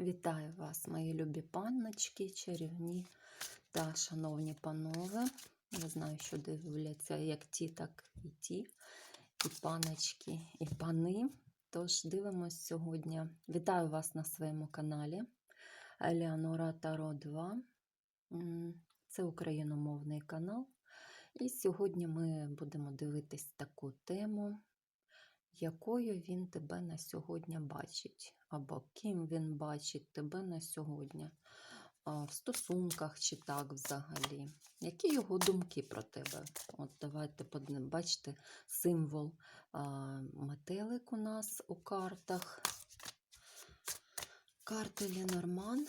Вітаю вас, мої любі панночки, чарівні та шановні панове. Я знаю, що дивляться як ті, так і ті, і паночки, і пани. Тож дивимось сьогодні. Вітаю вас на своєму каналі Елеонора Таро 2. Це україномовний канал. І сьогодні ми будемо дивитись таку тему, якою він тебе на сьогодні бачить, або ким він бачить тебе на сьогодні, в стосунках чи так взагалі. Які його думки про тебе? От давайте. Бачите, символ метелик у нас у картах. Карти Ленорман,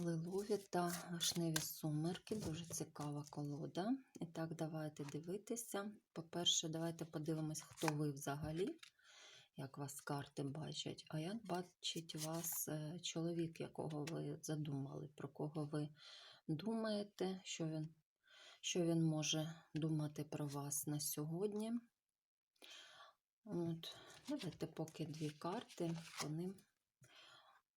Лилові та Вишневі сумерки. Дуже цікава колода. І так, давайте дивитися. По-перше, давайте подивимось, хто ви взагалі, як вас карти бачать, а як бачить вас е, чоловік, якого ви задумали, про кого ви думаєте, що він, що він може думати про вас на сьогодні. От, давайте поки дві карти, по ним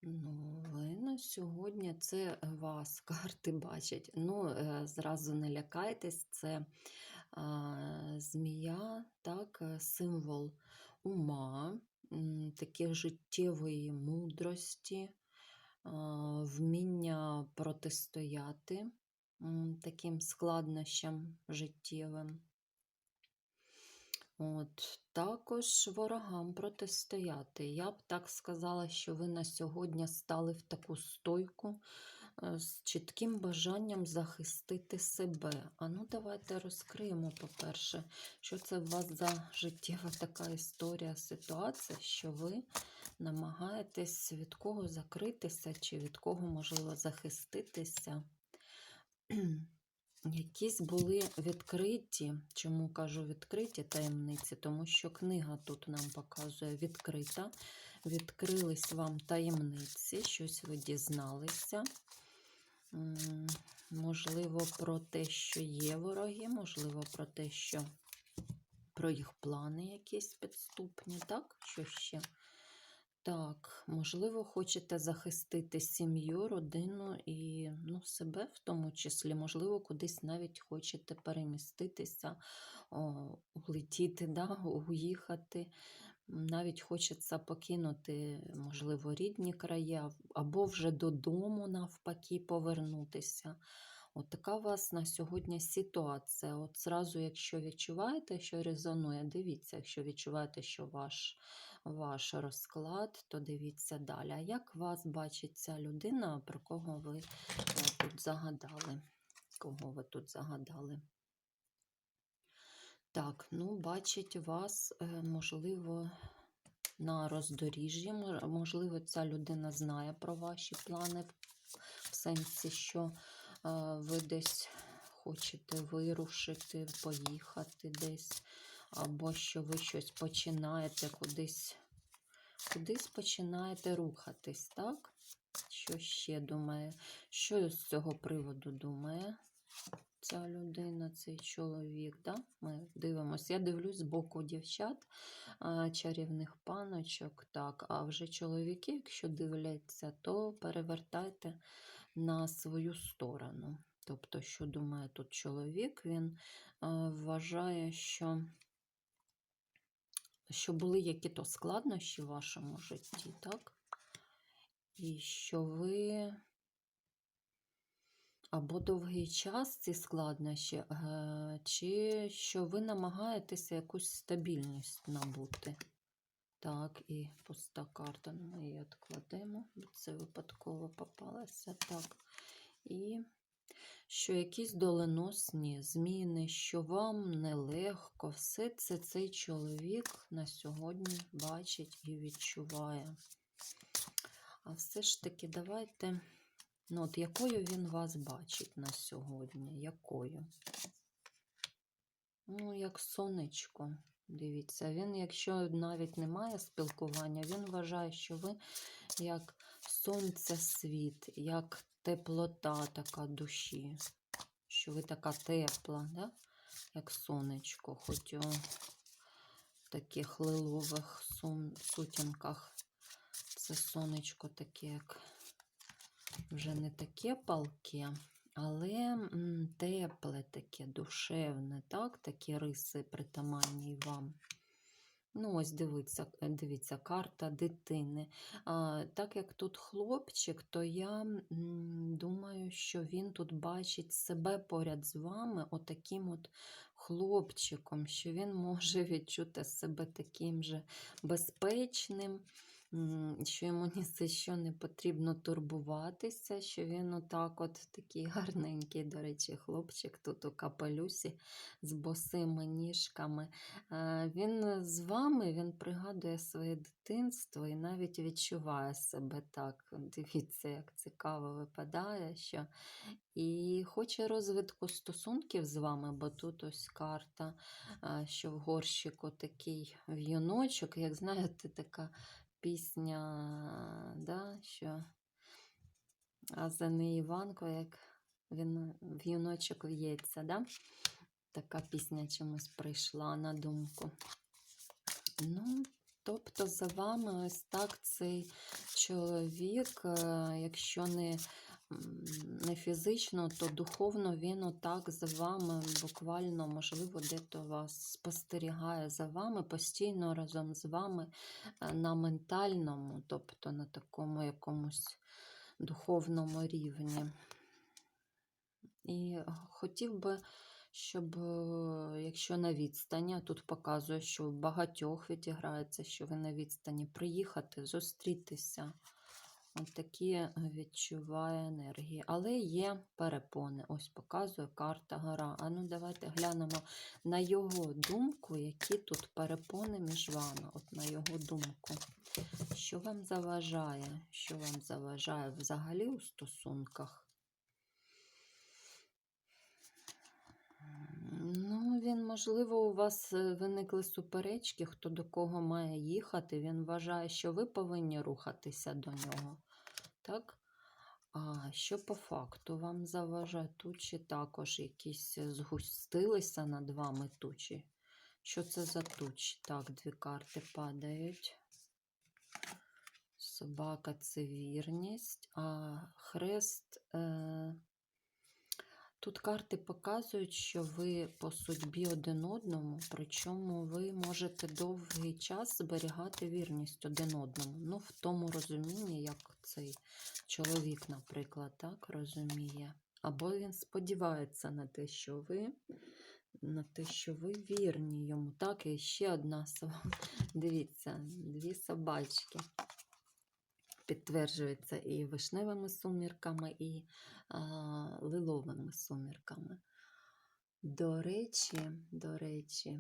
Ну, ви на сьогодні це вас карти бачать. Ну, е, зразу не лякайтесь, це а, змія, так, е, символ ума, таке життєвої мудрості, вміння протистояти таким складнощам життєвим. От, також ворогам протистояти. Я б так сказала, що ви на сьогодні стали в таку стойку з чітким бажанням захистити себе. А ну, давайте розкриємо, по-перше, що це у вас за життєва така історія, ситуація, що ви намагаєтесь від кого закритися, чи від кого, можливо, захиститися. Якісь були відкриті. Чому кажу відкриті таємниці? Тому що книга тут нам показує відкрита. Відкрились вам таємниці, щось ви дізналися. Можливо, про те, що є вороги, можливо, про те, що про їх плани якісь підступні, так? Що ще? Так, можливо, хочете захистити сім'ю, родину і ну, себе в тому числі, можливо, кудись навіть хочете переміститися, улетіти, да, уїхати. Навіть хочеться покинути, можливо, рідні краї, або вже додому навпаки повернутися. От така у вас на сьогодні ситуація. От зразу, якщо відчуваєте, що резонує, дивіться, якщо відчуваєте, що ваш ваш розклад, то дивіться далі. А як вас бачить ця людина, про кого ви е, тут загадали? Кого ви тут загадали? Так, ну, бачить вас, е, можливо, на роздоріжжі. Можливо, ця людина знає про ваші плани, в сенсі, що е, ви десь хочете вирушити, поїхати десь, або що ви щось починаєте кудись, кудись починаєте рухатись, так? Що ще думає? Що з цього приводу думає ця людина, цей чоловік? Да? Ми дивимося. Я дивлюсь з боку дівчат, чарівних паночок. Так, а вже чоловіки, якщо дивляться, то перевертайте на свою сторону. Тобто, що думає тут чоловік, він вважає, що, що були які-то складнощі в вашому житті, так? І що ви або довгий час ці складнощі, е, чи що ви намагаєтеся якусь стабільність набути. Так, і пуста карта. Ми її відкладемо, бо це випадково попалася. Так. І що якісь доленосні зміни, що вам нелегко, все це цей чоловік на сьогодні бачить і відчуває. А все ж таки, давайте. Ну, от якою він вас бачить на сьогодні? Якою? Ну, як сонечко. Дивіться, він, якщо навіть немає спілкування, він вважає, що ви як сонце світ, як теплота така душі, що ви така тепла, да? як сонечко, хоч у таких лилових сутінках. Це сонечко таке, як вже не таке палке, але тепле таке, душевне, так? Такі риси притаманні вам. Ну, ось дивіться, е, дивіться, карта дитини. А, так як тут хлопчик, то я думаю, що він тут бачить себе поряд з вами, отаким от хлопчиком, що він може відчути себе таким же безпечним, що йому ні за що не потрібно турбуватися, що він отак от такий гарненький, до речі, хлопчик тут у капелюсі з босими ніжками. Е, Він з вами, він пригадує своє дитинство і навіть відчуває себе так. Дивіться, як цікаво випадає, що і хоче розвитку стосунків з вами, бо тут ось карта, що в горщику такий в'юночок, як знаєте, така пісня, да, що а за не Іванко, як він в юночок в'ється, да? така пісня чомусь прийшла на думку. Ну, тобто за вами ось так цей чоловік, е, якщо не, не фізично, то духовно він отак за вами буквально, можливо, де-то вас спостерігає за вами, постійно разом з вами е, на ментальному, тобто на такому якомусь духовному рівні. І хотів би, щоб, е, якщо на відстані, тут показує, що в багатьох відіграється, що ви на відстані, приїхати, зустрітися. От такі відчуває енергії. Але є перепони. Ось показує карта гора. А ну давайте глянемо на його думку, які тут перепони між вами. От на його думку. Що вам заважає? Що вам заважає взагалі у стосунках? Ну, він, можливо, у вас е, виникли суперечки, хто до кого має їхати. Він вважає, що ви повинні рухатися до нього. Так? А що по факту вам заважає? Тучі також якісь е, згустилися над вами тучі. Що це за тучі? Так, дві карти падають. Собака це вірність, а хрест. Е... Тут карти показують, що ви по судьбі один одному, причому ви можете довгий час зберігати вірність один одному. Ну, в тому розумінні, як цей чоловік, наприклад, так розуміє. Або він сподівається на те, що ви на те, що ви вірні йому. Так, і ще одна. Дивіться, дві собачки. Підтверджується і вишневими сумірками, і а, лиловими сумірками. До речі, до речі,